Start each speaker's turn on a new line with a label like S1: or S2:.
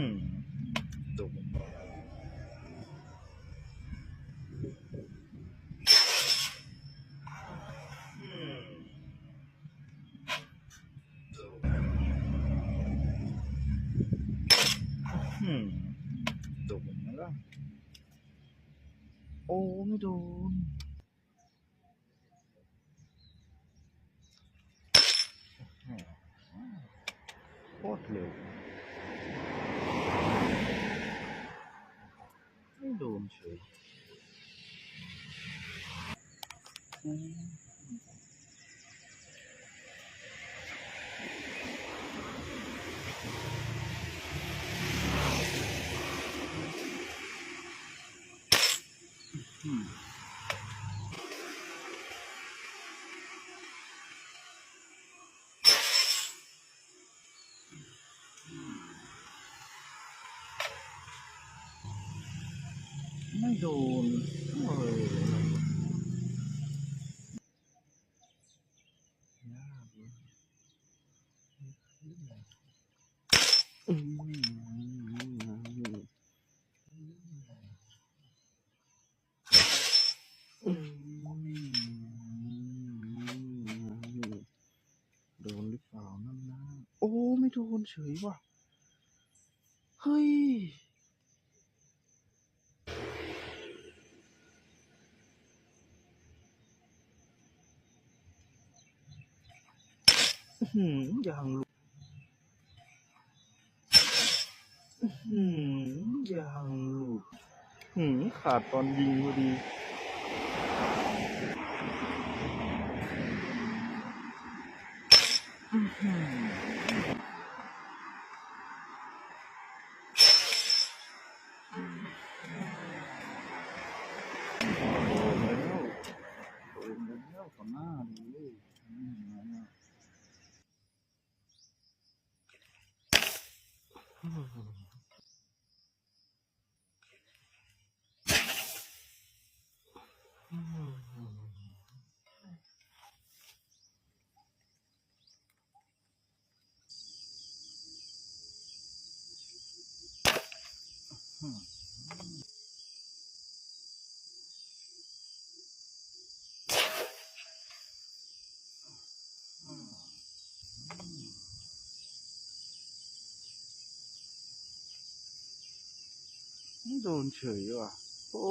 S1: หืมดุหืมดุนะล่ะ โอ้ไม่โดน โคตรเร็ว ไม่โดนเฉยอืมอืมไม่โดนเออยากเลยอืมอืมโดนหรือเปล่านั่นนะ โอ้ ไม่โดนเฉยว่ะ เฮ้ย อื้อหือยังลุดอื้อหือยังลุดหืมขาดตอนยิงพอดีอื้อหือโดนแล้วโดนแล้วต่อหน้าเลยอืมนั่นน่ะ ไม่โดนเฉยว่ะ โอ้